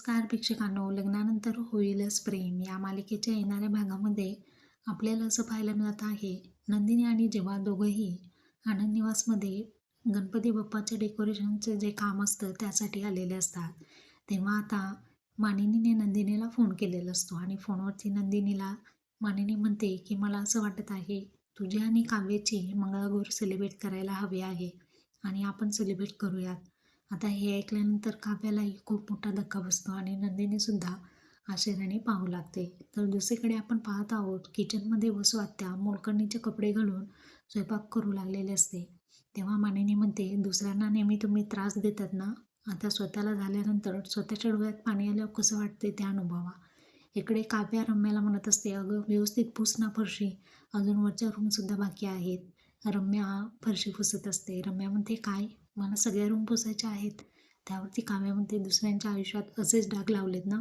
नमस्कार प्रेक्षकांनो. लग्नानंतर होईलच प्रेम. या मालिकेच्या येणाऱ्या भागामध्ये आपल्याला असं पाहायला मिळत आहे नंदिनी आणि जेव्हा दोघंही आनंद निवासमध्ये गणपती बाप्पाच्या डेकोरेशनचं जे काम असतं त्यासाठी आलेले असतात तेव्हा आता मानिनीने नंदिनीला फोन केलेला असतो आणि फोनवरती नंदिनीला मानिनी म्हणते की मला असं वाटत आहे तुझी आणि काव्याची मंगळागौर सेलिब्रेट करायला हवी आहे आणि आपण सेलिब्रेट करूयात. आता हे ऐकल्यानंतर काव्यालाही खूप मोठा धक्का बसतो आणि नंदिनीसुद्धा आश्चर्याने पाहू लागते. तर दुसरीकडे आपण पाहत आहोत किचनमध्ये वसू आत्या मोलकर्णीचे कपडे घालून स्वयंपाक करू लागलेले असते. तेव्हा मानिनी म्हणते दुसऱ्यांना नेहमी तुम्ही त्रास देतात ना? आता स्वतःला झाल्यानंतर स्वतःच्या डोळ्यात पाणी आल्यावर कसं वाटते ते अनुभवा? इकडे काव्या रम्याला म्हणत असते अगं व्यवस्थित पुस ना फरशी. अजून वरच्या रूमसुद्धा बाकी आहेत. रम्या फरशी पुसत असते. रम्या म्हणते काय? मला सगळ्या रूम पुसायच्या आहेत. त्यावरती काव्या म्हणते दुसऱ्यांच्या आयुष्यात असेच डाग लावलेत ना?